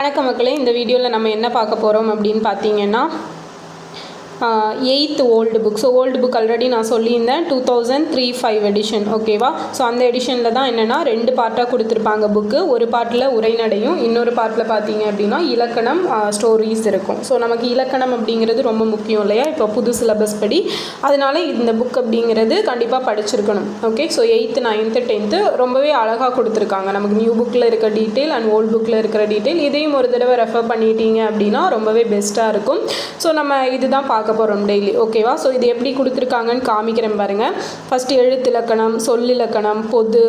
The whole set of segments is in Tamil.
வணக்க மக்களே இந்த வீடியோவில் நம்ம என்ன பார்க்க போகிறோம் அப்படின்னு பார்த்தீங்கன்னா eighth old book so old book already நான் சொல்லியிருந்தேன். Two thousand three five edition ஓகேவா ஸோ அந்த எடிஷனில் தான் என்னென்னா ரெண்டு பார்ட்டாக கொடுத்துருப்பாங்க புக்கு ஒரு பார்ட்டில் உரைநடையும் இன்னொரு பார்ட்டில் பார்த்தீங்க அப்படின்னா இலக்கணம் ஸ்டோரிஸ் இருக்கும். ஸோ நமக்கு இலக்கணம் அப்படிங்கிறது ரொம்ப முக்கியம் இல்லையா? இப்போ புது சிலபஸ் படி. அதனால இந்த புக் அப்படிங்கிறது கண்டிப்பாக படிச்சிருக்கணும். Okay so eighth ninth tenth ரொம்பவே அழகாக கொடுத்துருக்காங்க. நமக்கு நியூ புக்கில் இருக்க டீட்டெயில் அண்ட் ஓல்டு புக்கில் இருக்கிற டீட்டெயில் இதையும் ஒரு தடவை ரெஃபர் பண்ணிட்டீங்க அப்படின்னா ரொம்பவே பெஸ்ட்டாக இருக்கும். ஸோ நம்ம இதுதான் பார்க்க போகிறோம் டெய்லி ஓகேவா ஸோ இது எப்படி கொடுத்துருக்காங்கன்னு காமிக்கிறேன் பாருங்கள் ஃபஸ்ட்டு எழுத்திலக்கணம் சொல்லிலக்கணம் பொது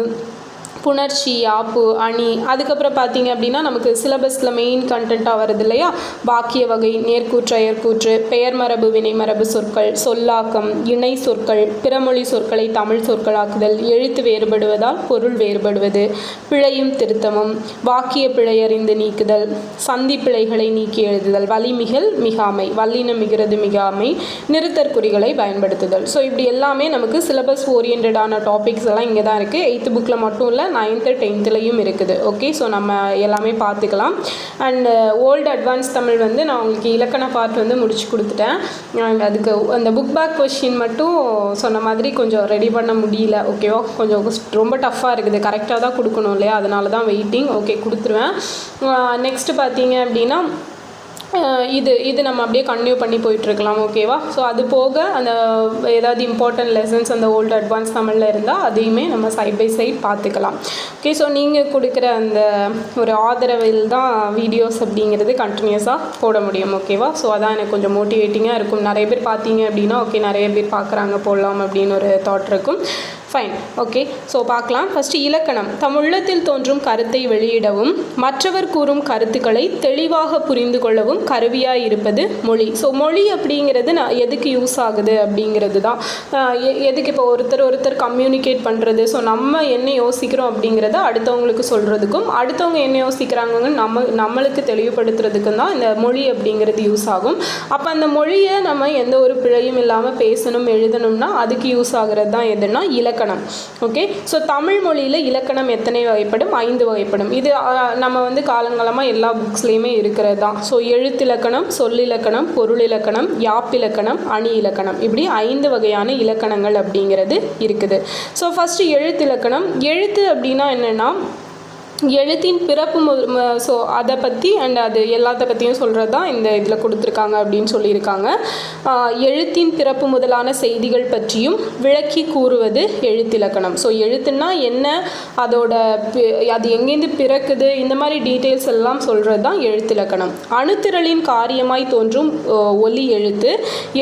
புணர்ச்சி ஆப்பு அணி அதுக்கப்புறம் பார்த்தீங்க அப்படின்னா நமக்கு சிலபஸில் மெயின் கண்டென்ட்டாக வருது இல்லையா? வாக்கிய வகை நேர்கூற்று அயற்கூற்று பெயர் மரபு வினைமரபு சொற்கள் சொல்லாக்கம் இணை சொற்கள் பிறமொழி சொற்களை தமிழ் சொற்களாக்குதல் எழுத்து வேறுபடுவதால் பொருள் வேறுபடுவது பிழையும் திருத்தமும் வாக்கிய பிழையறிந்து நீக்குதல் சந்தி பிழைகளை நீக்கி எழுதுதல் வலிமிகல் மிகாமை வல்லின மிகிறது மிகாமை நிறுத்தற்குறிகளை பயன்படுத்துதல். ஸோ இப்படி எல்லாமே நமக்கு சிலபஸ் ஓரியன்டான டாபிக்ஸ் எல்லாம் இங்கே தான் இருக்குது எயித்து புக்கில் மட்டும் இல்லை நைன்த்து டென்த்துலேயும் இருக்குது. ஓகே ஸோ நம்ம எல்லாமே பார்த்துக்கலாம். அண்டு ஓல்டு அட்வான்ஸ் தமிழ் வந்து நான் உங்களுக்கு இலக்கண பார்ட் வந்து முடிச்சு கொடுத்துட்டேன். அதுக்கு அந்த புக் பேக் கொஷின் மட்டும் சொன்ன மாதிரி கொஞ்சம் ரெடி பண்ண முடியல. ஓகேவா கொஞ்சம் ரொம்ப டஃப்பாக இருக்குது. கரெக்டாக தான் கொடுக்கணும் இல்லையா? அதனால தான் வெயிட்டிங் ஓகே கொடுத்துருவேன். Uh, நெக்ஸ்ட்டு பார்த்தீங்க அப்படின்னா இது இது நம்ம அப்படியே கன்டினியூ பண்ணி போயிட்டுருக்கலாம் ஓகேவா ஸோ அது போக அந்த ஏதாவது இம்பார்ட்டன்ட் லெசன்ஸ் அந்த ஓல்டு அட்வான்ஸ் தமிழில் இருந்தால் அதையுமே நம்ம சைட் பை சைட் பார்த்துக்கலாம். ஓகே ஸோ நீங்கள் கொடுக்குற அந்த ஒரு ஆதரவில் தான் வீடியோஸ் அப்படிங்கிறது கண்டினியூஸாக போட முடியும் ஓகேவா ஸோ அதான் எனக்கு கொஞ்சம் மோட்டிவேட்டிங்காக இருக்கும். நிறைய பேர் பார்த்தீங்க அப்படின்னா ஓகே நிறைய பேர் பார்க்குறாங்க போடலாம் அப்படின்னு ஒரு தாட் இருக்கும். ஃபைன் ஓகே ஸோ பார்க்கலாம். ஃபஸ்ட்டு இலக்கணம். தம் உள்ளத்தில் தோன்றும் கருத்தை வெளியிடவும் மற்றவர் கூறும் கருத்துக்களை தெளிவாக புரிந்து கொள்ளவும் கருவியாக இருப்பது மொழி. ஸோ மொழி அப்படிங்கிறது நான் எதுக்கு யூஸ் ஆகுது அப்படிங்கிறது தான் எ- எதுக்கு இப்போ ஒருத்தர் ஒருத்தர் கம்யூனிகேட் பண்ணுறது ஸோ நம்ம என்ன யோசிக்கிறோம் அப்படிங்கிறத அடுத்தவங்களுக்கு சொல்கிறதுக்கும் அடுத்தவங்க என்ன யோசிக்கிறாங்கன்னு நம்ம நம்மளுக்கு தெளிவுபடுத்துறதுக்கும் தான் இந்த மொழி அப்படிங்கிறது யூஸ் ஆகும். அப்போ அந்த மொழியை நம்ம எந்த ஒரு பிழையும் இல்லாமல் பேசணும் எழுதணும்னா அதுக்கு யூஸ் ஆகிறது தான் எதுனா இலக்கணம். இலக்கணம். ஓகே ஸோ தமிழ் மொழியில் இலக்கணம் எத்தனை வகைப்படும்? ஐந்து வகைப்படும். இது நம்ம வந்து காலங்காலமாக எல்லா புக்ஸ்லேயுமே இருக்கிறது தான் ஸோ எழுத்திலக்கணம் சொல்லிலக்கணம் பொருள் இலக்கணம் யாப்பிலக்கணம் அணி இலக்கணம் இப்படி ஐந்து வகையான இலக்கணங்கள் அப்படிங்கிறது இருக்குது. ஸோ ஃபஸ்ட்டு எழுத்திலக்கணம். எழுத்து அப்படின்னா என்னென்னா எழுத்தின் பிறப்பு ஸோ அதை பற்றி அண்ட் அது எல்லாத்த பற்றியும் சொல்கிறது தான் இந்த இதில் கொடுத்துருக்காங்க அப்படின்னு சொல்லியிருக்காங்க. எழுத்தின் பிறப்பு முதலான செய்திகள் பற்றியும் விளக்கி கூறுவது எழுத்திலக்கணம் ஸோ எழுத்துன்னா என்ன? அதோட அது எங்கேருந்து பிறக்குது? இந்த மாதிரி டீட்டெயில்ஸ் எல்லாம் சொல்கிறது தான் எழுத்திலக்கணம் அணுத்திரளின் காரியமாய் தோன்றும் ஒலி எழுத்து.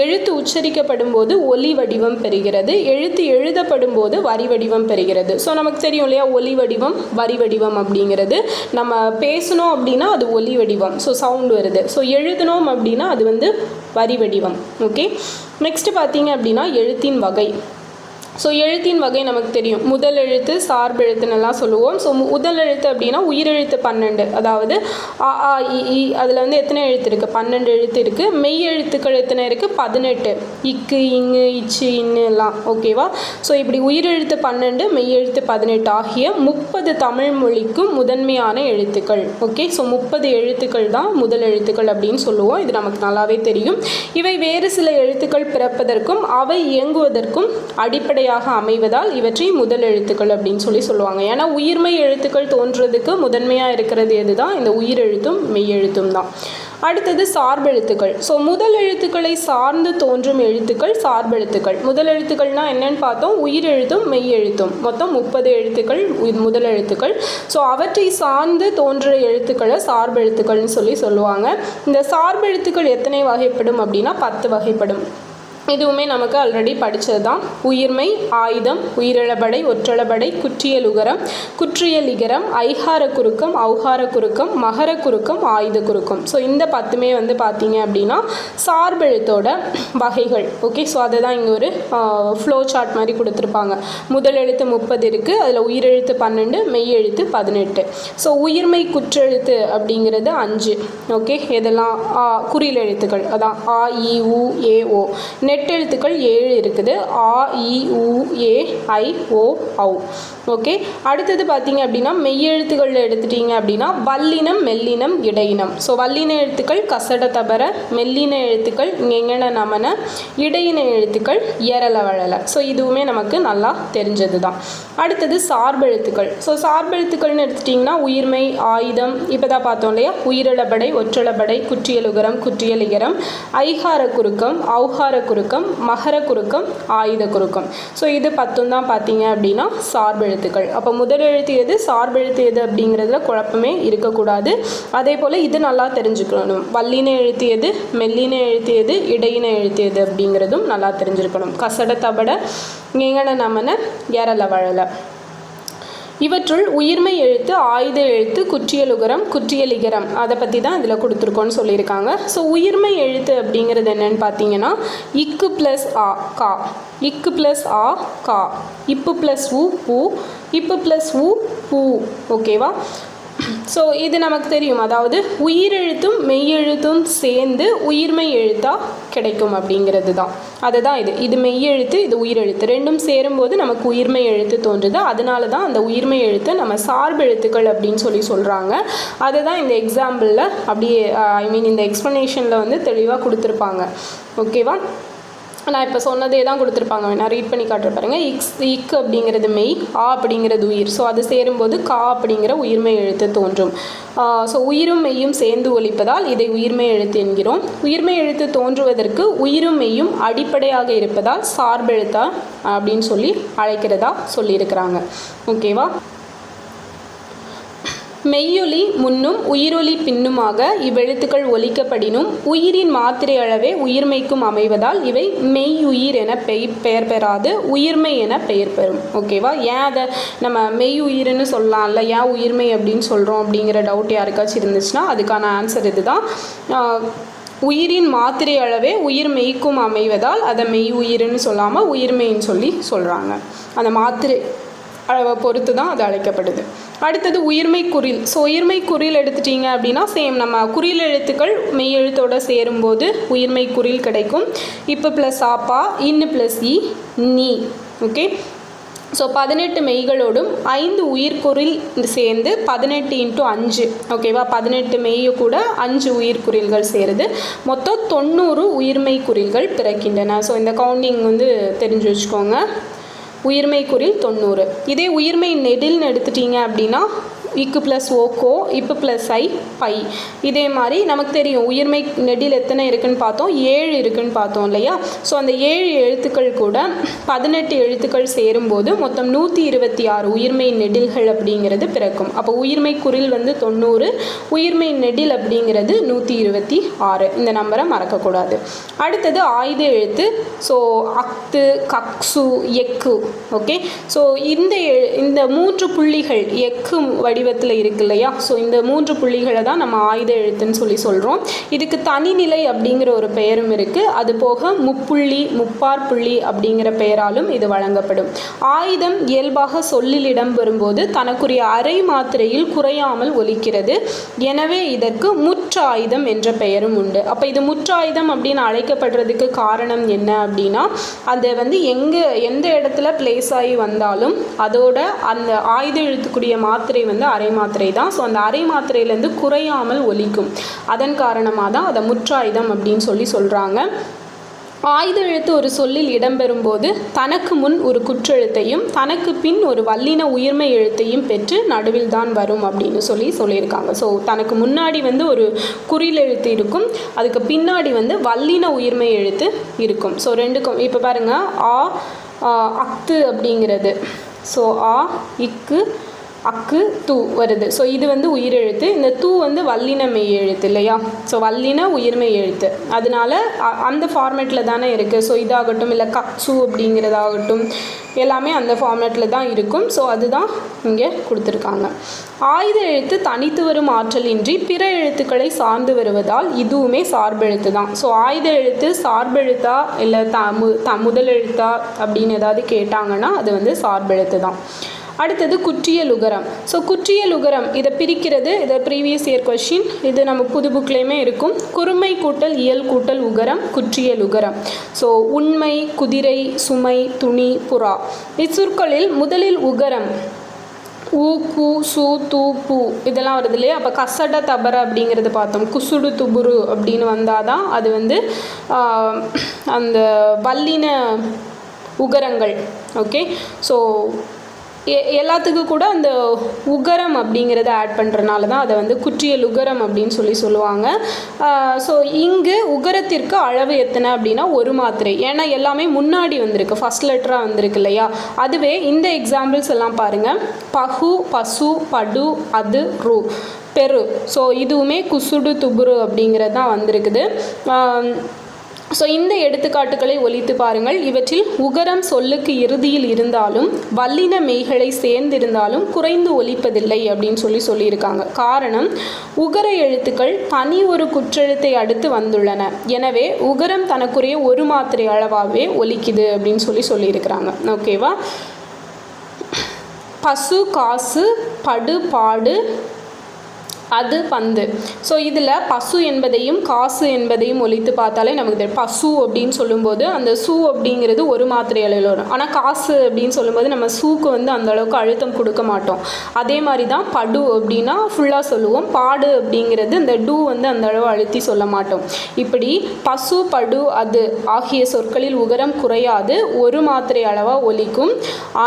எழுத்து உச்சரிக்கப்படும் போது ஒலி வடிவம் பெறுகிறது. எழுத்து எழுதப்படும் போது வரி வடிவம் பெறுகிறது. ஸோ நமக்கு தெரியும் இல்லையா? ஒலி வடிவம் வரி வடிவம் அப்படிங்கிறது நம்ம பேசணும் அப்படின்னா அது ஒலி வடிவம். ஸோ சவுண்ட் வருது. ஸோ எழுதணும் அப்படின்னா அது வந்து வரி வடிவம். ஓகே நெக்ஸ்ட் பார்த்தீங்க அப்படின்னா எழுத்தின் வகை. ஸோ எழுத்தின் வகை நமக்கு தெரியும். முதல் எழுத்து சார்பெழுத்துன்னு எல்லாம் சொல்லுவோம். ஸோ முதல் எழுத்து அப்படின்னா உயிரெழுத்து பன்னெண்டு. அதாவது அ ஆ இ அதில் வந்து எத்தனை எழுத்து இருக்குது பன்னெண்டு எழுத்து இருக்குது மெய் எழுத்துக்கள் எத்தனை இருக்குது பதினெட்டு. இக்கு இங்கு இச்சு இன்னு எல்லாம். ஓகேவா ஸோ இப்படி உயிரெழுத்து பன்னெண்டு மெய் எழுத்து பதினெட்டு ஆகிய முப்பது தமிழ் மொழிக்கும் முதன்மையான எழுத்துக்கள். ஓகே ஸோ முப்பது எழுத்துக்கள் தான் முதல் எழுத்துக்கள் அப்படின்னு சொல்லுவோம். இது நமக்கு நல்லாவே தெரியும். இவை வேறு சில எழுத்துக்கள் பிறப்பதற்கும் அவை இயங்குவதற்கும் அடிப்படையாக அமைவதால் இவற்றை முதல் எழுத்துக்கள் அப்படின்னு சொல்லி சொல்லுவாங்க. ஏன்னா உயிர்மெய் எழுத்துக்கள் தோன்றதுக்கு முதன்மையாக இருக்கிறது எதுதான்? இந்த உயிரெழுத்தும் மெய்யெழுத்தும் தான். அடுத்தது சார்பெழுத்துக்கள். ஸோ முதல் எழுத்துக்களை சார்ந்து தோன்றும் எழுத்துக்கள் சார்பெழுத்துக்கள். முதல் எழுத்துக்கள்னா என்னன்னு பார்த்தோம்? உயிரெழுத்தும் மெய்யெழுத்தும். மொத்தம் முப்பது எழுத்துக்கள் முதல் எழுத்துக்கள். ஸோ அவற்றை சார்ந்து தோன்ற எழுத்துக்களை சார்பெழுத்துக்கள்னு சொல்லி சொல்லுவாங்க. இந்த சார்பெழுத்துக்கள் எத்தனை வகைப்படும் அப்படின்னா பத்து வகைப்படும். இதுவுமே நமக்கு ஆல்ரெடி படித்தது தான் உயிர்மை ஆயுதம் உயிரிழபடை ஒற்றளபடை குற்றியல் உகரம் குற்றியல் இகரம் ஐகார குறுக்கம் ஔகார குறுக்கம் மகர குறுக்கம் ஆயுத குறுக்கம். ஸோ இந்த பத்துமே வந்து பார்த்தீங்க அப்படின்னா சார்பெழுத்தோட வகைகள். ஓகே ஸோ அதை தான் இங்கே ஒரு ஃப்ளோ சார்ட் மாதிரி கொடுத்துருப்பாங்க. முதல் எழுத்து முப்பது இருக்குது அதில் உயிரெழுத்து பன்னெண்டு மெய் எழுத்து பதினெட்டு. ஸோ உயிர்மை குற்றெழுத்து அப்படிங்கிறது அஞ்சு. ஓகே இதெல்லாம் ஆ, எழுத்துக்கள். அதான் ஆ இ உ ஏ ஓ. நெட் நெட்டெழுத்துக்கள் ஏழு இருக்குது. ஆ இ உ ஏ ஐ ஓ ஔ. ஓகே? அடுத்தது பார்த்தீங்க அப்படின்னா மெய்யெழுத்துக்களில் எடுத்துட்டீங்க அப்படின்னா வல்லினம் மெல்லினம் இடையினம். ஸோ வல்லின எழுத்துக்கள் கசட தபர மெல்லின எழுத்துக்கள் எங்கன நமன இடையின எழுத்துக்கள் எரல வழல ஸோ இதுவுமே நமக்கு நல்லா தெரிஞ்சது தான் அடுத்தது சார்பெழுத்துக்கள் ஸோ சார்பெழுத்துக்கள்னு எடுத்துட்டிங்கன்னா உயிர்மை ஆயுதம் இப்போ தான் பார்த்தோம் இல்லையா? உயிரிழபடை ஒற்றளபடை குற்றியலுகரம் குற்றியலிகரம் ஐகார குறுக்கம் ஔகார குறுக்கம் மகர குறுக்கம் ஆயுத குறுக்கம். ஸோ இது பத்தும் தான் பார்த்தீங்க அப்படின்னா சார்பெழுத்துக்கள் அப்போ முதல் எழுத்து எது? சார்பெழுத்து எது அப்படிங்கிறதுல குழப்பமே இருக்கக்கூடாது. அதே போல் இது நல்லா தெரிஞ்சுக்கணும். வல்லின எழுத்து எது? மெல்லின எழுத்து எது? இடையின எழுத்து எது அப்படிங்கிறதும் நல்லா தெரிஞ்சிருக்கணும். கசட தபட எங்கன நமன எரல வழலை இவற்றுள் உயிர்மை எழுத்து ஆயுத எழுத்து குற்றியலுகரம் குற்றியலிகரம். அதை பற்றி தான் இதில் கொடுத்துருக்கோன்னு சொல்லியிருக்காங்க. ஸோ உயிர்மை எழுத்து அப்படிங்கிறது என்னன்னு பார்த்தீங்கன்னா இக்கு ப்ளஸ் ஆ கா. இக்கு ப்ளஸ் ஆ கா. இப்பு ப்ளஸ் உ பூ. இப்பு ப்ளஸ் உ பூ. ஓகேவா ஸோ இது நமக்கு தெரியும். அதாவது உயிரெழுத்தும் மெய்யெழுத்தும் சேர்ந்து உயிர்மை எழுத்தாக கிடைக்கும் அப்படிங்கிறது தான் அதுதான் இது. இது மெய்யெழுத்து இது உயிரெழுத்து. ரெண்டும் சேரும்போது நமக்கு உயிர்மை எழுத்து தோன்றுது. அதனால தான் அந்த உயிர்மை எழுத்து நம்ம சார்பு எழுத்துக்கள் அப்படின்னு சொல்லி சொல்கிறாங்க அதுதான் இந்த எக்ஸாம்பிளில் அப்படியே ஐ மீன் இந்த எக்ஸ்ப்ளனேஷனில் வந்து தெளிவாக கொடுத்துருப்பாங்க. ஓகேவா நான் இப்போ சொன்னதே தான் கொடுத்துருப்பாங்க. நான் ரீட் பண்ணி காட்டுற பாருங்க. இக்ஸ் இக் அப்படிங்கிறது மெய் ஆ அப்படிங்கிறது உயிர். ஸோ அது சேரும்போது கா அப்படிங்கிற உயிர்மை எழுத்து தோன்றும். ஸோ உயிரும் மெய்யும் சேர்ந்து ஒழிப்பதால் இதை உயிர்மை எழுத்து என்கிறோம். உயிர்மை எழுத்து தோன்றுவதற்கு உயிரும் மெய்யும் அடிப்படையாக இருப்பதால் சார்பெழுத்தா அப்படின்னு சொல்லி அழைக்கிறதா சொல்லியிருக்கிறாங்க. ஓகேவா மெய்யொலி முன்னும் உயிரொலி பின்னுமாக இவ்வெழுத்துக்கள் ஒலிக்கப்படினும் உயிரின் மாத்திரை அளவே உயிர்மைக்கும் அமைவதால் இவை மெய்யுயிர் என பெய் பெயர் பெறாது உயிர்மை என பெயர் பெறும். ஓகேவா ஏன் அதை நம்ம மெய் உயிர்னு சொல்லலாம்ல? ஏன் உயிர்மை அப்படின்னு சொல்கிறோம் அப்படிங்கிற டவுட் யாருக்காச்சும் இருந்துச்சுன்னா அதுக்கான ஆன்சர் இதுதான். உயிரின் மாத்திரை அளவே உயிர் மெய்க்கும் அமைவதால் அதை மெய் உயிர்னு சொல்லாமல் உயிர்மெய்ன்னு சொல்லி சொல்கிறாங்க அந்த மாத்திரை அளவை பொறுத்து தான் அது அழைக்கப்படுது. அடுத்தது உயிர்மை குறில் ஸோ உயிர்மை குறில் எடுத்துட்டீங்க அப்படின்னா சேம் நம்ம குறில் எழுத்துக்கள் மெய் எழுத்தோடு சேரும்போது உயிர்மை குறில் கிடைக்கும். இப்போ ப்ளஸ் ஆப்பா இன்னு ப்ளஸ் இ நீ. ஓகே ஸோ பதினெட்டு மெய்களோடும் ஐந்து உயிர்க்குறில் சேர்ந்து பதினெட்டு இன்ட்டு அஞ்சு. ஓகேவா பதினெட்டு மெய்யு கூட அஞ்சு உயிர்குறில்கள் சேருது. மொத்தம் தொண்ணூறு உயிர்மை குறில்கள் பிறக்கின்றன. ஸோ இந்த கவுண்டிங் வந்து தெரிஞ்சு வச்சுக்கோங்க. உயிர்மை குறில் தொண்ணூறு. இதே உயிர்மை நெடில்னு எடுத்துட்டீங்க அப்படின்னா இக்கு ப்ளஸ் ஓகோ இப்பு ப்ளஸ் ஐ பை. இதே மாதிரி நமக்கு தெரியும் உயிர்மை நெடில் எத்தனை இருக்குன்னு பார்த்தோம் ஏழு இருக்குன்னு பார்த்தோம் இல்லையா? ஸோ அந்த ஏழு எழுத்துக்கள் கூட பதினெட்டு எழுத்துக்கள் சேரும்போது மொத்தம் நூற்றி இருபத்தி ஆறு உயிர்மை நெடில்கள் அப்படிங்கிறது பிறக்கும். அப்போ உயிர்மை குறில் வந்து தொண்ணூறு உயிர்மை நெடில் அப்படிங்கிறது நூற்றி இருபத்தி ஆறு. இந்த நம்பரை மறக்கக்கூடாது. அடுத்தது ஆயுத எழுத்து. ஸோ அக்து கக்சு எக்கு. ஓகே ஸோ இந்த எழு- இந்த மூன்று புள்ளிகள் எக்கு வடி வடிவத்தில் இருக்கு இல்லையா? ஸோ இந்த மூன்று புள்ளிகளை தான் நம்ம ஆயுத எழுத்துன்னு சொல்லி சொல்கிறோம் இதுக்கு தனிநிலை அப்படிங்கிற ஒரு பெயரும் இருக்குது அது போக முப்புள்ளி முப்பார் புள்ளி அப்படிங்கிற பெயராலும் இது வழங்கப்படும். ஆயுதம் இயல்பாக சொல்லில் இடம் வரும்போது தனக்குரிய அரை மாத்திரையில் குறையாமல் ஒலிக்கிறது. எனவே இதற்கு முற்றாயுதம் என்ற பெயரும் உண்டு. அப்போ இது முற்றாயுதம் அப்படின்னு அழைக்கப்படுறதுக்கு காரணம் என்ன அப்படின்னா அது வந்து எங்கே எந்த இடத்துல பிளேஸ் ஆகி வந்தாலும் அதோட அந்த ஆயுத எழுத்துக்குரிய மாத்திரை வந்து அரை மாத்திரை தான். ஸோ அந்த அரை மாத்திரையிலேருந்து குறையாமல் ஒலிக்கும். அதன் காரணமாக தான் அதை முற்றாயுதம் அப்படின்னு சொல்லி சொல்கிறாங்க ஆயுத எழுத்து ஒரு சொல்லில் இடம்பெறும்போது தனக்கு முன் ஒரு குற்றெழுத்தையும் தனக்கு பின் ஒரு வல்லின உயிர்மை எழுத்தையும் பெற்று நடுவில் தான் வரும் அப்படின்னு சொல்லி சொல்லியிருக்காங்க. ஸோ தனக்கு முன்னாடி வந்து ஒரு குறில் எழுத்து இருக்கும். அதுக்கு பின்னாடி வந்து வல்லின உயிர்மை எழுத்து இருக்கும். ஸோ ரெண்டுக்கும் இப்போ பாருங்க ஆ, அக்து அப்படிங்கிறது. ஸோ ஆ இக்கு அக்கு தூ வருது. ஸோ இது வந்து உயிரெழுத்து. இந்த தூ வந்து வல்லின மெய் எழுத்து இல்லையா? ஸோ வல்லின உயிர்மெய் எழுத்து அதனால அ- அந்த ஃபார்மேட்டில் தானே இருக்குது ஸோ இதாகட்டும் இல்லை கச்சு அப்படிங்கிறதாகட்டும் எல்லாமே அந்த ஃபார்மேட்டில் தான் இருக்கும். ஸோ அதுதான் இங்கே கொடுத்துருக்காங்க. ஆயுத எழுத்து தனித்து வரும் ஆற்றலின்றி பிற எழுத்துக்களை சார்ந்து வருவதால் இதுவுமே சார்பெழுத்து தான். ஸோ ஆயுத எழுத்து சார்பெழுத்தா இல்லை த மு த முதல் எழுத்தா அப்படின்னு ஏதாவது கேட்டாங்கன்னா அது வந்து சார்பெழுத்து தான். அடுத்தது குற்றியல் உகரம் ஸோ குற்றியல் உகரம் இதை பிரிக்கிறது இதை ப்ரீவியஸ் இயர் கொஷின் இது நம்ம புது புக்லேயுமே இருக்கும். குறுமை கூட்டல் இயல் கூட்டல் உகரம் குற்றியல் உகரம் ஸோ உண்மை குதிரை சுமை துணி புறா. இச்சொற்களில் முதலில் உகரம் ஊ கு சு தூ பூ இதெல்லாம் வருது இல்லையா? அப்போ கசட தபர அப்படிங்கிறது பார்த்தோம். குசுடு துபுரு அப்படின்னு வந்தால் தான் அது வந்து அந்த வல்லின உகரங்கள். ஓகே ஸோ எல்லாத்துக்கும் கூட அந்த உகரம் அப்படிங்கிறத ஆட் பண்ணுறனால தான் அதை வந்து குற்றியல் உகரம் அப்படின்னு சொல்லி சொல்லுவாங்க. ஸோ இங்கு உகரத்திற்கு அளவு எத்தனை அப்படின்னா ஒரு மாத்திரை. ஏன்னா எல்லாமே முன்னாடி வந்திருக்கு ஃபஸ்ட் லெட்டராக வந்திருக்கு இல்லையா? அதுவே இந்த எக்ஸாம்பிள்ஸ் எல்லாம் பாருங்கள் பஹு பசு படு அது ரூ பெரு. ஸோ இதுவுமே குசுடு துபுரு அப்படிங்கிறது தான் வந்திருக்குது. ஸோ இந்த எடுத்துக்காட்டுகளை ஒலித்து பாருங்கள். இவற்றில் உகரம் சொல்லுக்கு இறுதியில் இருந்தாலும் வல்லின மெய்களை சேர்ந்திருந்தாலும் குறைந்து ஒலிப்பதில்லை அப்படின்னு சொல்லி சொல்லியிருக்காங்க. காரணம் உகர எழுத்துக்கள் தனி ஒரு குற்றெழுத்தை அடுத்து வந்துள்ளன. எனவே உகரம் தனக்குரிய ஒரு மாத்திரை அளவாகவே ஒலிக்குது அப்படின்னு சொல்லி சொல்லியிருக்கிறாங்க. ஓகேவா? பசு காசு படு பாடு அது பந்து. ஸோ இதில் பசு என்பதையும் காசு என்பதையும் ஒலித்து பார்த்தாலே நமக்கு தெரியும். பசு அப்படின்னு சொல்லும்போது அந்த சூ அப்படிங்கிறது ஒரு மாத்திரை அளவில் வரும். ஆனால் காசு அப்படின்னு சொல்லும்போது நம்ம சூக்கு வந்து அந்த அளவுக்கு அழுத்தம் கொடுக்க மாட்டோம். அதே மாதிரி தான் படு அப்படின்னா ஃபுல்லாக சொல்லுவோம். பாடு அப்படிங்கிறது இந்த டூ வந்து அந்த அளவு அழுத்தி சொல்ல மாட்டோம். இப்படி பசு படு அது ஆகிய சொற்களில் உகரம் குறையாது. ஒரு மாத்திரை அளவாக ஒலிக்கும்.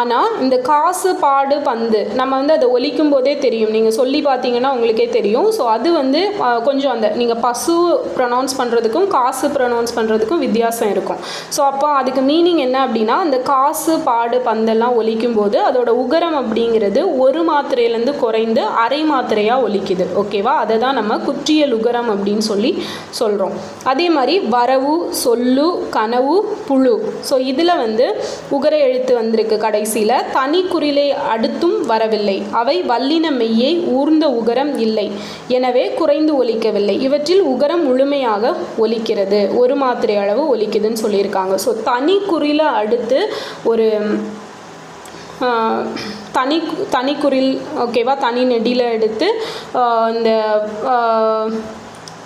ஆனால் இந்த காசு பாடு பந்து நம்ம வந்து அதை ஒலிக்கும் போதே தெரியும். நீங்கள் சொல்லி பார்த்தீங்கன்னா உங்களுக்கே தெரியும். ஸோ அது வந்து கொஞ்சம் அந்த நீங்கள் பசு ப்ரொனவுன்ஸ் பண்ணுறதுக்கும் காசு ப்ரொனவுன்ஸ் பண்ணுறதுக்கும் வித்தியாசம் இருக்கும். ஸோ அப்போ அதுக்கு மீனிங் என்ன அப்படின்னா அந்த காசு பாடு பந்தெல்லாம் ஒலிக்கும் போது அதோட உகரம் அப்படிங்கிறது ஒரு மாத்திரையிலேருந்து குறைந்து அரை மாத்திரையாக ஒலிக்குது. ஓகேவா அதை தான் நம்ம குற்றியல் உகரம் அப்படின்னு சொல்லி சொல்கிறோம் அதே மாதிரி வரவு சொல்லு கனவு புழு. ஸோ இதில் வந்து உகர எழுத்து வந்திருக்கு கடைசியில். தனி குறிலை அடுத்தும் வரவில்லை. அவை வல்லின மெய்யை ஊர்ந்த உகரம் இல்லை. எனவே குறைந்து ஒலிக்கவில்லை. இவற்றில் உகரம் முழுமையாக ஒலிக்கிறது. ஒரு மாத்திரை அளவு ஒலிக்குதுன்னு சொல்லியிருக்காங்க. ஸோ தனி குறில அடுத்து ஒரு தனி தனி குரில் ஓகேவா தனி நெடியில் எடுத்து இந்த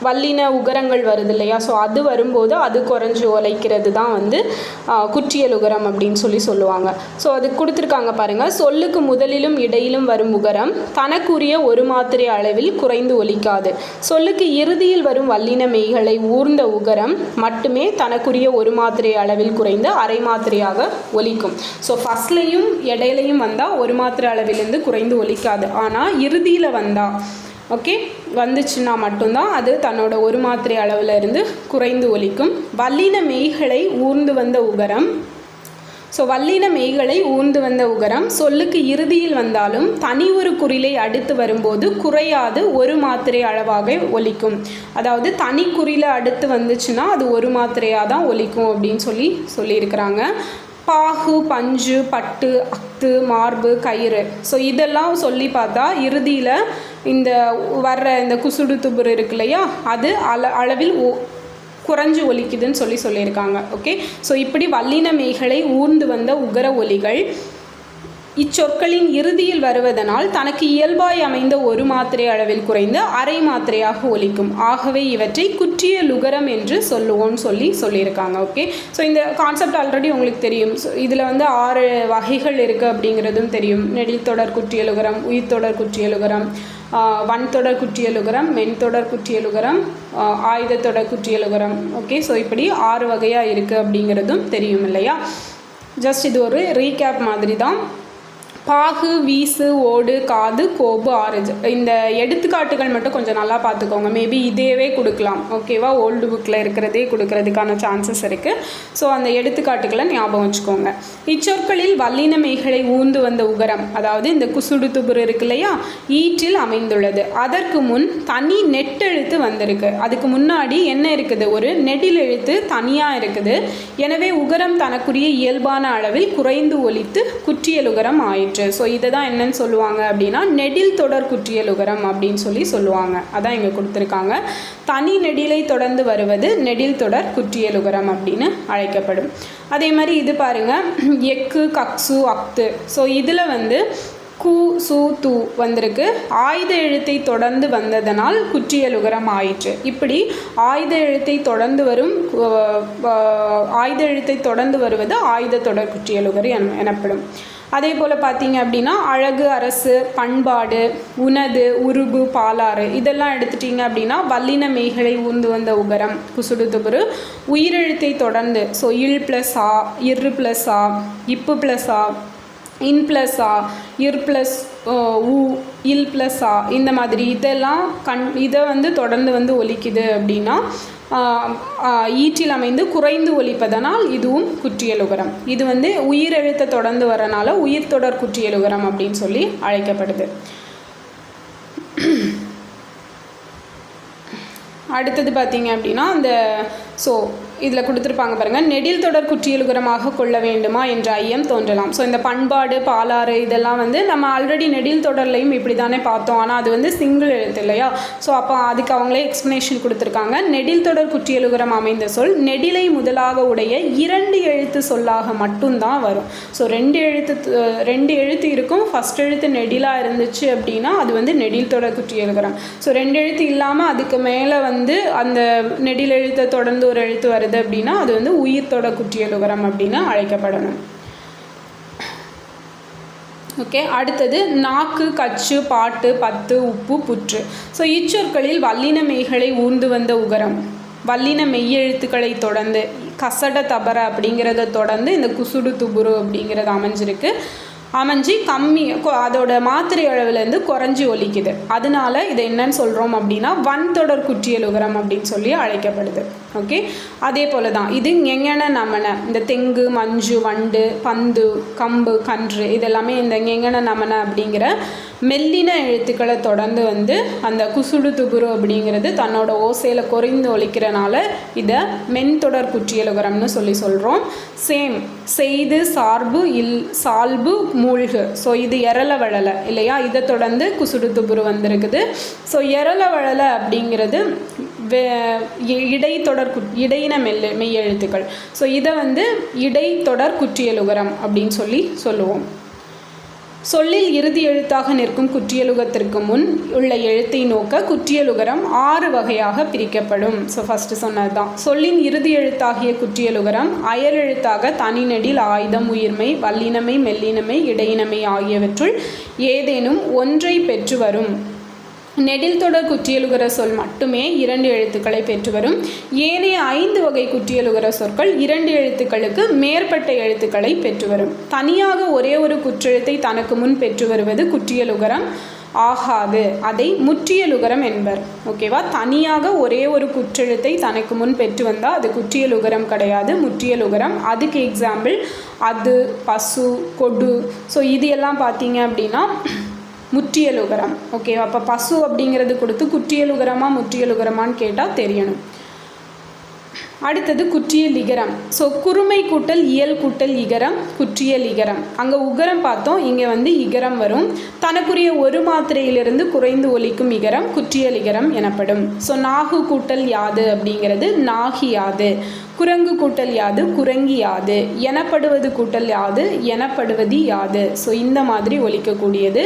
வல்லின உகரங்கள் வருது இல்லையா? ஸோ அது வரும்போது அது குறைஞ்சு உழைக்கிறது தான் வந்து குற்றியல் உகரம் அப்படின்னு சொல்லி சொல்லுவாங்க. ஸோ அது கொடுத்துருக்காங்க பாருங்கள் சொல்லுக்கு முதலிலும் இடையிலும் வரும் உகரம் தனக்குரிய ஒரு மாத்திரை அளவில் குறைந்து ஒலிக்காது. சொல்லுக்கு இறுதியில் வரும் வல்லின மெய்களை ஊர்ந்த உகரம் மட்டுமே தனக்குரிய ஒரு மாத்திரை அளவில் குறைந்து அரை மாத்திரையாக ஒலிக்கும். ஸோ ஃபஸ்ட்லேயும் இடையிலையும் வந்தால் ஒரு மாத்திரை அளவிலிருந்து குறைந்து ஒலிக்காது. ஆனால் இறுதியில் வந்தால் ஓகே வந்துச்சுன்னா மட்டும்தான் அது தன்னோட ஒரு மாத்திரை அளவில் இருந்து குறைந்து ஒலிக்கும். வல்லின மெய்களை ஊர்ந்து வந்த உகரம். ஸோ வல்லின மெய்களை ஊர்ந்து வந்த உகரம் சொல்லுக்கு இறுதியில் வந்தாலும் தனி ஒரு குறிலை அடுத்து வரும்போது குறையாது ஒரு மாத்திரை அளவாக ஒலிக்கும். அதாவது தனி குறில அடுத்து வந்துச்சுன்னா அது ஒரு மாத்திரையாக தான் ஒலிக்கும் அப்படின்னு சொல்லி சொல்லியிருக்கிறாங்க. பாகு பஞ்சு பட்டு அத்து மார்பு கயிறு. ஸோ இதெல்லாம் சொல்லி பார்த்தா இறுதியில் இந்த வர்ற இந்த குசுடு துபுரு இருக்கு இல்லையா? அது அள அளவில் ஓ- குறைஞ்சு ஒலிக்குதுன்னு சொல்லி சொல்லியிருக்காங்க. ஓகே ஸோ இப்படி வல்லின மேகலை ஊர்ந்து வந்த உகர ஒலிகள் இச்சொற்களின் இறுதியில் வருவதனால் தனக்கு இயல்பாய் அமைந்த ஒரு மாத்திரை அளவில் குறைந்து அரை மாத்திரையாக ஒலிக்கும். ஆகவே இவற்றை குற்றிய லுகரம் என்று சொல்லுவோம்னு சொல்லி சொல்லியிருக்காங்க ஓகே ஸோ இந்த கான்செப்ட் ஆல்ரெடி உங்களுக்கு தெரியும். ஸோ இதில் வந்து ஆறு வகைகள் இருக்குது அப்படிங்கிறதும் தெரியும். நெடில்தொடர் தொடர் குற்றியலுகரம் உயிர்த்தொடர் குற்றிய குற்றியலுகரம் வன்தொடர் குற்றியலுகரம் மென்தொடர் குற்றியலுகரம் ஆஹ் ஆயுதத்தொடர் குற்றியலுகரம் ஓகே ஸோ இப்படி ஆறு வகையாக இருக்குது அப்படிங்கிறதும் தெரியும் இல்லையா? ஜஸ்ட் இது ஒரு ரீகேப் மாதிரி தான் பாகு வீசு ஓடு காது கோபு ஆரஞ்சு. இந்த எடுத்துக்காட்டுகள் மட்டும் கொஞ்சம் நல்லா பார்த்துக்கோங்க. மேபி இதேவே கொடுக்கலாம். ஓகேவா ஓல்டு புக்கில் இருக்கிறதே கொடுக்கறதுக்கான சான்சஸ் இருக்குது ஸோ அந்த எடுத்துக்காட்டுகளை ஞாபகம் வச்சுக்கோங்க. இச்சொற்களில் வல்லின மேகலை ஊர்ந்து வந்த உகரம் அதாவது இந்த குசுடு துபுரு இருக்கு இல்லையா? ஈற்றில் அமைந்துள்ளது. அதற்கு முன் தனி நெட்டெழுத்து வந்திருக்கு. அதுக்கு முன்னாடி என்ன இருக்குது? ஒரு நெடில் எழுத்து தனியாக இருக்குது. எனவே உகரம் தனக்குரிய இயல்பான அளவில் குறைந்து ஒலித்து குற்றியல் உகரம் ஆயிற்று ஸோ இதை தான் என்னன்னு சொல்லுவாங்க அப்படின்னா நெடில் தொடர் குற்றியல் உகரம் அப்படின்னு சொல்லி சொல்லுவாங்க. அதான் இங்கே கொடுத்துருக்காங்க. தனி நெடிலை தொடர்ந்து வருவது நெடில் தொடர் குற்றியல் உகரம் அப்படின்னு அழைக்கப்படும். அதே மாதிரி இது பாருங்க. எக்கு கக்சு அக்து. ஸோ இதில் வந்து கு சு து வந்திருக்கு. ஆயுத எழுத்தை தொடர்ந்து வந்ததனால் குற்றியலுகரம் ஆயிற்று. இப்படி ஆயுத எழுத்தை தொடர்ந்து வரும் ஆயுத எழுத்தை தொடர்ந்து வருவது ஆயுத தொடர் குற்றியலுகர் என எனப்படும். அதே போல் பார்த்தீங்க அப்படின்னா அழகு அரசு பண்பாடு உனது உருபு பாலாறு இதெல்லாம் எடுத்துட்டீங்க அப்படின்னா வல்லின மேகலை ஊந்து வந்த உகரம் குசுடு துபுரு. உயிரெழுத்தை தொடர்ந்து ஸோ இல் ப்ளஸ் ஆ இரு ப்ளஸ் ஆ இப்பு ப்ளஸ் ஆ இன் ப்ளஸ் ஆ இர் ப்ளஸ் உ இல் ப்ளஸ் ஆ இந்த மாதிரி இதெல்லாம் கண் இதை வந்து தொடர்ந்து வந்து ஒலிக்குது அப்படின்னா ஈற்றில் அமைந்து குறைந்து ஒழிப்பதனால் இதுவும் குற்றியலுகரம். இது வந்து உயிரெழுத்தை தொடர்ந்து வரனால உயிர் தொடர் குற்றியலுகரம் அப்படின்னு சொல்லி அழைக்கப்படுது. அடுத்தது பார்த்தீங்க அப்படின்னா அந்த ஸோ இதில் கொடுத்துருப்பாங்க பாருங்கள் நெடில் தொடர் குற்றியலுகரமாக கொள்ள வேண்டுமா? என்ற ஐயம் தோன்றலாம். ஸோ இந்த பண்பாடு பாலாறு இதெல்லாம் வந்து நம்ம ஆல்ரெடி நெடில் தொடர்லையும் இப்படி தானே பார்த்தோம். ஆனால் அது வந்து சிங்கிள் எழுத்து இல்லையா? ஸோ அப்போ அதுக்கு அவங்களே எக்ஸ்ப்ளனேஷன் கொடுத்துருக்காங்க. நெடில் தொடர் குற்றியலுகரம் அமைந்த சொல் நெடிலை முதலாக உடைய இரண்டு எழுத்து சொல்லாக மட்டும்தான் வரும். ஸோ ரெண்டு எழுத்து ரெண்டு எழுத்து இருக்கும். ஃபஸ்ட் எழுத்து நெடிலாக இருந்துச்சு அப்படின்னா அது வந்து நெடில் தொடர் குற்றியலுகரம். ஸோ ரெண்டு எழுத்து இல்லாமல் அதுக்கு மேலே வந்து அந்த நெடில் எழுத்தை தொடர்ந்து ஒரு எழுத்து வருது. அப்படின்னா அது வந்து உயிர்த்தோட குற்றியலுகரம் அப்படின்னு அழைக்கப்படணும். ஓகே அடுத்தது நாக்கு கச்சு பாட்டு பத்து உப்பு புற்று. ஸோ இச்சொற்களில் வல்லின மெய்களை ஊர்ந்து வந்த உகரம். வல்லின மெய்யெழுத்துக்களை தொடர்ந்து கசட தபர அப்படிங்கிறத தொடர்ந்து இந்த குசுடு துபுரு அப்படிங்கிறது அமைஞ்சிருக்கு. அமைஞ்சு கம்மி கொ- அதோட மாத்திரை அளவுலேருந்து குறைஞ்சி ஒலிக்குது. அதனால இதை என்னன்னு சொல்கிறோம் அப்படின்னா வன்தொடர் குற்றியலுகரம் அப்படின்னு சொல்லி அழைக்கப்படுது. ஓகே அதே போல தான் இது எங்கென நமன. இந்த தெங்கு மஞ்சு வண்டு பந்து கம்பு கன்று இதெல்லாமே இந்த எங்கென நமன அப்படிங்கிற மெல்லின எழுத்துக்களை தொடர்ந்து வந்து அந்த குசுடு துபுரு அப்படிங்கிறது தன்னோட ஓசையில் குறைந்து ஒலிக்கிறனால இதை மென்தொடர் குற்றியலுகரம்னு சொல்லி சொல்கிறோம் சேம் செய்து சார்பு இல் சால்பு மூழ்கு. ஸோ இது எரல வழலை இல்லையா? இதை தொடர்ந்து குசுடு துபுரு வந்திருக்குது. ஸோ எரல வழலை அப்படிங்கிறது வே இ- இடைத்தொடர் குட் இடையின மெல்லு மெய்யெழுத்துக்கள் ஸோ இதை வந்து இடைத்தொடர் குற்றியலுகரம் அப்படின்னு சொல்லி சொல்லுவோம். சொல்லில் இறுதி எழுத்தாக நிற்கும் குற்றியலுகத்திற்கு முன் உள்ள எழுத்தை நோக்க குற்றியலுகரம் ஆறு வகையாக பிரிக்கப்படும். ஸோ ஃபஸ்ட்டு சொன்னது தான் சொல்லின் இறுதி எழுத்தாகிய குற்றியலுகரம் அயல் எழுத்தாக தனிநெடில் ஆயுதம் உயிர்மை வல்லினமை மெல்லினமை இடையினமை ஆகியவற்றுள் ஏதேனும் ஒன்றை பெற்று வரும். நெடில் தொடர் குற்றியலுகர சொல் மட்டுமே இரண்டு எழுத்துக்களை பெற்று வரும். ஏனைய ஐந்து வகை குற்றியலுகர சொற்கள் இரண்டு எழுத்துக்களுக்கு மேற்பட்ட எழுத்துக்களை பெற்று வரும். தனியாக ஒரே ஒரு குற்றெழுத்தை தனக்கு முன் பெற்று வருவது குற்றியலுகரம் ஆகாது. அதை முற்றியலுகரம் என்பர். ஓகேவா தனியாக ஒரே ஒரு குற்றெழுத்தை தனக்கு முன் பெற்று வந்தால் அது குற்றியலுகரம் கிடையாது முற்றியலுகரம். அதுக்கு எக்ஸாம்பிள் அது பசு கொடு. ஸோ இது எல்லாம் பார்த்தீங்க அப்படின்னா முற்றியலுகரம். ஓகே அப்போ பசு அப்படிங்கிறது கொடுத்து குற்றியலுகரமா முற்றியலுகரமான்னு கேட்டால் தெரியணும். அடுத்தது குற்றியல் இகரம் ஸோ குறுமை கூட்டல் இயல் கூட்டல் இகரம் குற்றியல் இகரம் அங்கே உகரம் பார்த்தோம் இங்கே வந்து இகரம் வரும். தனக்குரிய ஒரு மாத்திரையிலிருந்து குறைந்து ஒலிக்கும் இகரம் குற்றியல் இகரம் எனப்படும். ஸோ நாகு கூட்டல் யாது அப்படிங்கிறது நாகி யாது. குரங்கு கூட்டல் யாது குரங்கி யாது. எனப்படுவது கூட்டல் யாது எனப்படுவது யாது. ஸோ இந்த மாதிரி ஒலிக்கக்கூடியது.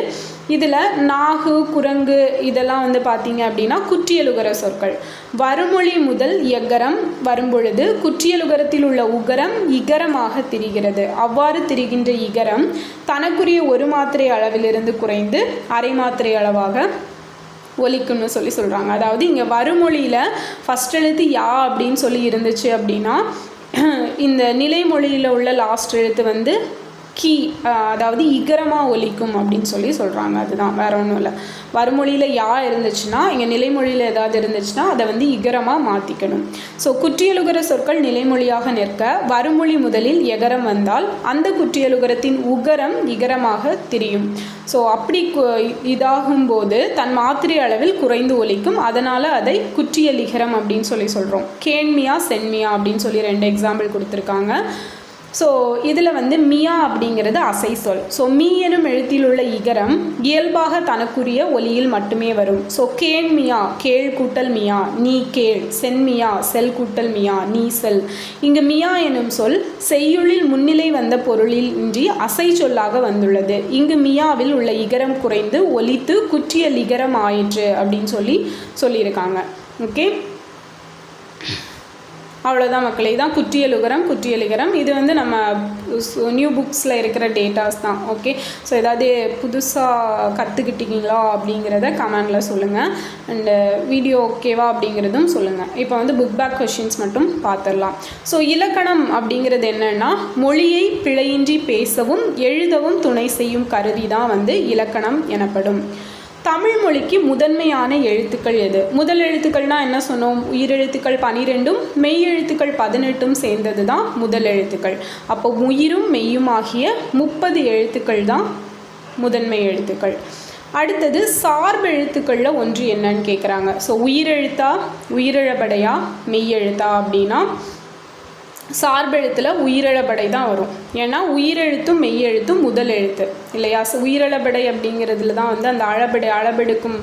இதில் நாகு குரங்கு இதெல்லாம் வந்து பார்த்தீங்க அப்படின்னா குற்றியலுகர சொற்கள். வருமொழி முதல் எகரம் வரும்பொழுது குற்றியலுகரத்தில் உள்ள உகரம் இகரமாக திரிகிறது. அவ்வாறு திரிகின்ற இகரம் தனக்குரிய ஒரு மாத்திரை அளவிலிருந்து குறைந்து அரை மாத்திரை அளவாக ஒலிக்கும்னு சொல்லி சொல்கிறாங்க அதாவது இங்கே வருமொழியில் ஃபஸ்ட் எழுத்து யா அப்படின்னு சொல்லி இருந்துச்சு அப்படின்னா இந்த நிலைமொழியில் உள்ள லாஸ்ட் எழுத்து வந்து கீ அதாவது இகரமாக ஒலிக்கும் அப்படின்னு சொல்லி சொல்கிறாங்க அதுதான் வேற ஒன்றும் இல்லை. வருமொழியில் யா இருந்துச்சுன்னா இங்கே நிலைமொழியில் ஏதாவது இருந்துச்சுன்னா அதை வந்து இகரமாக மாற்றிக்கணும் ஸோ குற்றியலுகர சொற்கள் நிலைமொழியாக நிற்க வருமொழி முதலில் எகரம் வந்தால் அந்த குற்றியலுகரத்தின் உகரம் இகரமாக திரியும். ஸோ அப்படி கு- இதாகும்போது தன் மாத்திரை அளவில் குறைந்து ஒலிக்கும். அதனால் அதை குற்றியலிகரம் அப்படின்னு சொல்லி சொல்கிறோம் கேண்மியா சென்மியா அப்படின்னு சொல்லி ரெண்டு எக்ஸாம்பிள் கொடுத்துருக்காங்க. ஸோ இதில் வந்து மியா அப்படிங்கிறது அசை சொல். ஸோ மீ எனும் எழுத்தில் உள்ள இகரம் இயல்பாக தனக்குரிய ஒலியில் மட்டுமே வரும். ஸோ கேண் மியா கேள் கூட்டல் மியா நீ கேள் சென்மியா செல் கூட்டல் மியா நீ செல். இங்கு மியா எனும் சொல் செய்யுளில் முன்னிலை வந்த பொருளில் இன்றி அசை சொல்லாக வந்துள்ளது. இங்கு மியாவில் உள்ள இகரம் குறைந்து ஒலித்து குற்றிய லிகரம் ஆயிற்று அப்படின்னு சொல்லி சொல்லியிருக்காங்க. ஓகே அவ்வளோதான் மக்களே. இதான் குற்றியல் உகரம் இது வந்து நம்ம நியூ புக்ஸில் இருக்கிற டேட்டாஸ் தான் ஓகே ஸோ ஏதாவது புதுசாக கற்றுக்கிட்டீங்களா அப்படிங்கிறத கமெண்டில் சொல்லுங்கள் அண்டு வீடியோ ஓகேவா அப்படிங்கிறதும் சொல்லுங்கள் இப்போ வந்து புக் பேக் கொஷின்ஸ் மட்டும் பார்த்துடலாம் ஸோ இலக்கணம் அப்படிங்கிறது என்னென்னா மொழியை பிழையின்றி பேசவும் எழுதவும் துணை செய்யும் கருவி தான் வந்து இலக்கணம் எனப்படும். தமிழ் மொழிக்கு முதன்மையான எழுத்துக்கள் எது? முதல் எழுத்துக்கள்னால் என்ன சொன்னோம்? உயிரெழுத்துக்கள் பனிரெண்டும் மெய் எழுத்துக்கள் பதினெட்டும் சேர்ந்தது தான் முதல் எழுத்துக்கள். அப்போ உயிரும் மெய்யும் ஆகிய முப்பது எழுத்துக்கள் தான் முதன்மை எழுத்துக்கள். அடுத்தது சார்பு எழுத்துக்களில் ஒன்று என்னன்னு கேட்குறாங்க ஸோ உயிரெழுத்தா உயிரிழப்படையா மெய்யெழுத்தா அப்படின்னா சார்பெழுத்தில் உயிரிழப்படை தான் வரும். ஏன்னா உயிரெழுத்தும் மெய்யெழுத்தும் முதல் எழுத்து இல்லையா? ஸோ உயிரிழப்படை அப்படிங்கிறதுல தான் வந்து அந்த அளபடை அளபெடுக்கும்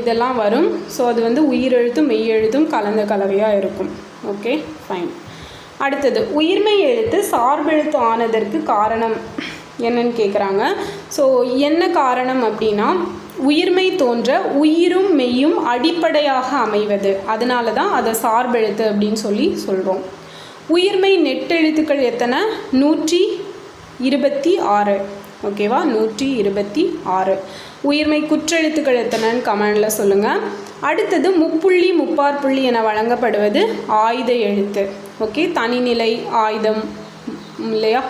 இதெல்லாம் வரும். ஸோ அது வந்து உயிரெழுத்தும் மெய்யெழுத்தும் கலந்த கலவையாக இருக்கும். Okay fine. அடுத்தது உயிர்மெய் எழுத்து சார்பெழுத்து ஆனதற்கு காரணம் என்னன்னு கேட்குறாங்க ஸோ என்ன காரணம் அப்படின்னா உயிர்மெய் தோன்ற உயிரும் மெய்யும் அடிப்படையாக அமைவது. அதனால தான் அதை சார்பெழுத்து அப்படின்னு சொல்லி சொல்கிறோம் உயிர்மெய் நெட்டெழுத்துக்கள் எத்தனை? நூற்றி இருபத்தி ஆறு. ஓகேவா நூற்றி இருபத்தி ஆறு. உயிர்மை குற்றெழுத்துக்கள் எத்தனைன்னு கமெண்டில் சொல்லுங்கள் அடுத்தது முப்புள்ளி முப்பார் புள்ளி என வழங்கப்படுவது ஆயுத எழுத்து. ஓகே தனிநிலை ஆயுதம் இல்லையா?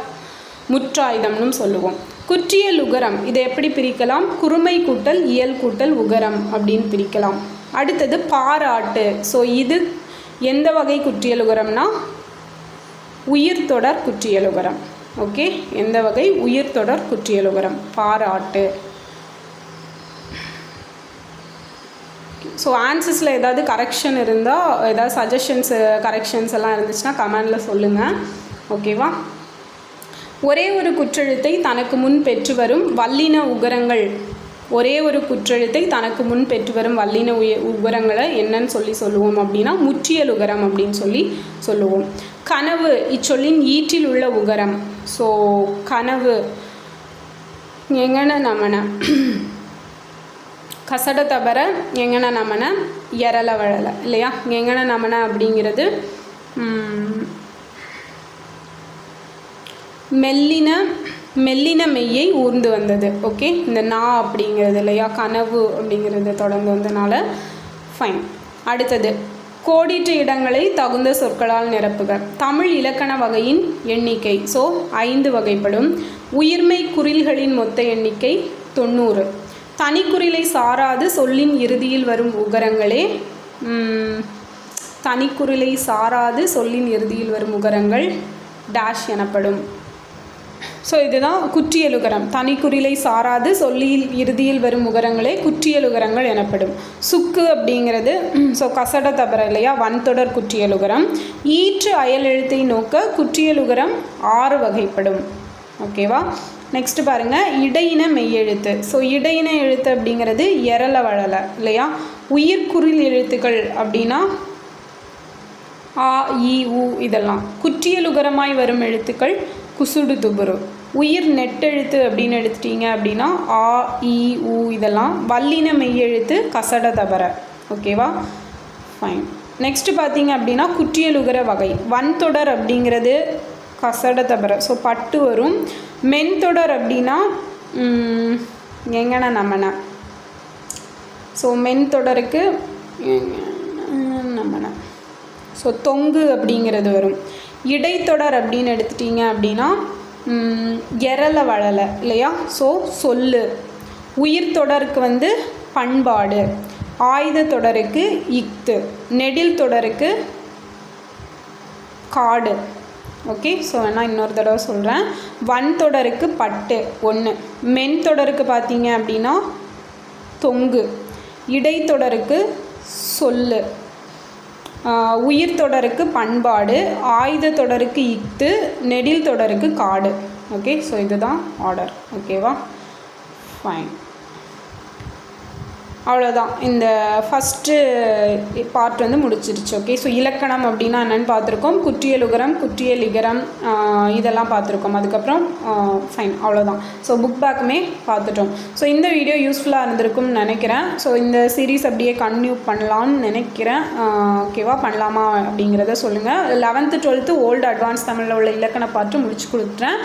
முற்றாயுதம்னு சொல்லுவோம். குற்றியல் உகரம் இதை எப்படி பிரிக்கலாம்? குறுமை கூட்டல் இயல் கூட்டல் உகரம் அப்படின்னு பிரிக்கலாம். அடுத்தது பாராட்டு. ஸோ இது எந்த வகை குற்றியல் உகரம்னா? உயிர் தொடர் குற்றியலுகரம். ஓகே எந்த வகை? உயிர் தொடர் குற்றியலுகரம். பாராட்டு. ஸோ ஆன்சர்ஸில் ஏதாவது கரெக்ஷன் இருந்தால் ஏதாவது சஜஷன்ஸ் கரெக்ஷன்ஸ் எல்லாம் இருந்துச்சுன்னா கமெண்டில் சொல்லுங்கள் ஓகேவா ஒரே ஒரு குற்றெழுத்தை தனக்கு முன் பெற்று வரும் வல்லின உகரங்கள். ஒரே ஒரு குற்றெழுத்தை தனக்கு முன் பெற்று வரும் வல்லின உய உகரங்களை என்னன்னு சொல்லி சொல்லுவோம் அப்படின்னா முற்றியல் உகரம் அப்படின்னு சொல்லி சொல்லுவோம். கனவு இச்சொல்லின் ஈற்றில் உள்ள உகரம். ஸோ கனவு எங்கன நமன கசட தபர எங்கன நமன எரல வழல இல்லையா? எங்கன நமன அப்படிங்கிறது மெல்லின மெல்லின மெய்யை ஊர்ந்து வந்தது. ஓகே இந்த நா அப்படிங்கிறது இல்லையா? கனவு அப்படிங்கிறது தொடர்ந்து வந்தனால ஃபைன் அடுத்தது கோடிட்ட இடங்களை தகுந்த சொற்களால் நிரப்புக. தமிழ் இலக்கண வகையின் எண்ணிக்கை. ஸோ ஐந்து வகைப்படும். உயிர்மை குறில்களின் மொத்த எண்ணிக்கை தொண்ணூறு. தனிக்குறிலை சாராது சொல்லின் இறுதியில் வரும் உகரங்களே தனிக்குறிலை சாராது சொல்லின் இறுதியில் வரும் உகரங்கள் டேஷ் எனப்படும். ஸோ இதுதான் குற்றியலுகரம் தனிக்குறிலை சாராது சொல்லியில் இறுதியில் வரும் உகரங்களே குற்றியலுகரங்கள் எனப்படும். சுக்கு அப்படிங்கிறது ஸோ கசட தபர இல்லையா? வன்தொடர் குற்றியலுகரம் ஈற்று அயல் எழுத்தை நோக்க குற்றியலுகரம் ஆறு வகைப்படும். ஓகேவா நெக்ஸ்ட் பாருங்கள் இடையின மெய்யெழுத்து. ஸோ இடையின எழுத்து அப்படிங்கிறது எரல வழல இல்லையா? உயிர்குறில் எழுத்துக்கள் அப்படின்னா ஆ இ உ இதெல்லாம். குற்றியலுகரமாய் வரும் எழுத்துக்கள் குசுடு துபுரு உயிர் நெட்டெழுத்து அப்படின்னு எடுத்துட்டீங்க அப்படின்னா ஆ இ உ இதெல்லாம் வல்லின மெய்யெழுத்து கசட தபர. ஓகேவா? ஃபைன் நெக்ஸ்ட்டு பார்த்தீங்க அப்படின்னா குற்றியலுகிற வகை. வன்தொடர் அப்படிங்கிறது கசட தபர. ஸோ பட்டு வரும். மென்தொடர் அப்படின்னா எங்கன நம்மன ஸோ மென்தொடருக்கு நம்மன ஸோ தொங்கு அப்படிங்கிறது வரும். இடைத்தொடர் அப்படின்னு எடுத்துட்டீங்க அப்படின்னா எரல வளல இல்லையா? ஸோ சொல்லு. உயிர் தொடருக்கு வந்து பண்பாடு. ஆயுத தொடருக்கு இஃது நெடில் தொடருக்கு காடு. ஓகே ஸோ வேணால் இன்னொரு தடவை சொல்கிறேன் வன் தொடருக்கு பட்டு ஒன்று மென் தொடருக்கு பார்த்தீங்க அப்படின்னா தொங்கு. இடைத்தொடருக்கு சொல்லு. உயிர் தொடருக்கு பண்பாடு ஆயுத தொடருக்கு இத்து நெடில் தொடருக்கு காடு. ஓகே ஸோ இதுதான் ஆர்டர் ஓகேவா ஃபைன் அவ்வளோதான் இந்த ஃபஸ்ட்டு பார்ட் வந்து முடிச்சிருச்சு ஓகே ஸோ இலக்கணம் அப்படின்னா என்னென்னு பார்த்துருக்கோம். குற்றியலுகரம் குற்றியலிகரம் இதெல்லாம் பார்த்துருக்கோம். அதுக்கப்புறம் ஃபைன் அவ்வளோதான் ஸோ புக் பேக்குமே பார்த்துட்டோம். ஸோ இந்த வீடியோ யூஸ்ஃபுல்லாக இருந்திருக்கும்னு நினைக்கிறேன். ஸோ இந்த சீரீஸ் அப்படியே கன்டினியூ பண்ணலான்னு நினைக்கிறேன். ஓகேவா பண்ணலாமா அப்படிங்கிறத சொல்லுங்கள் லெவன்த்து டுவெல்த்து ஓல்டு அட்வான்ஸ் தமிழில் உள்ள இலக்கண பார்ட்டு முடிச்சு கொடுத்துட்டேன்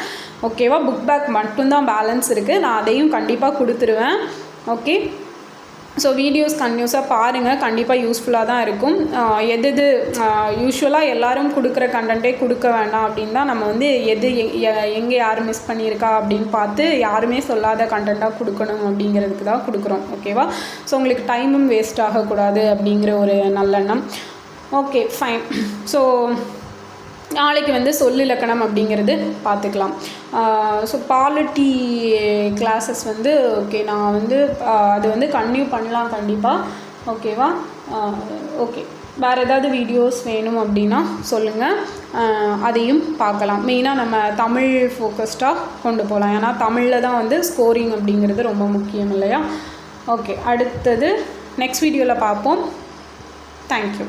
ஓகேவா புக் பேக் மட்டும்தான் பேலன்ஸ் இருக்குது நான் அதையும் கண்டிப்பாக கொடுத்துருவேன். ஓகே ஸோ வீடியோஸ் கன்யூஸாக பாருங்கள் கண்டிப்பாக யூஸ்ஃபுல்லாக தான் இருக்கும். எது எது யூஸ்வலாக எல்லோரும் கொடுக்குற கண்டென்ட்டே கொடுக்க வேண்டாம் அப்படின்னு தான் நம்ம வந்து எது எங்கே யார் மிஸ் பண்ணியிருக்கா அப்படின்னு பார்த்து யாருமே சொல்லாத கண்டென்ட்டாக கொடுக்கணும் அப்படிங்கிறதுக்கு தான் கொடுக்குறோம். ஓகேவா ஸோ உங்களுக்கு டைமும் வேஸ்ட் ஆகக்கூடாது அப்படிங்கிற ஒரு நல்லெண்ணம். ஓகே ஃபைன் ஸோ நாளைக்கு வந்து சொல் இலக்கணம் அப்படிங்கிறது பார்த்துக்கலாம். ஸோ பாலிட்டி கிளாஸஸ் வந்து ஓகே நான் வந்து அது வந்து கன்டினியூ பண்ணலாம் கண்டிப்பாக ஓகேவா ஓகே வேறு ஏதாவது வீடியோஸ் வேணும் அப்படின்னா சொல்லுங்கள் அதையும் பார்க்கலாம். மெயினாக நம்ம தமிழ் ஃபோக்கஸ்டாக கொண்டு போகலாம் ஏன்னா தமிழில் தான் வந்து ஸ்கோரிங் அப்படிங்கிறது ரொம்ப முக்கியம் இல்லையா? ஓகே அடுத்தது நெக்ஸ்ட் வீடியோவில் பார்ப்போம். தேங்க்யூ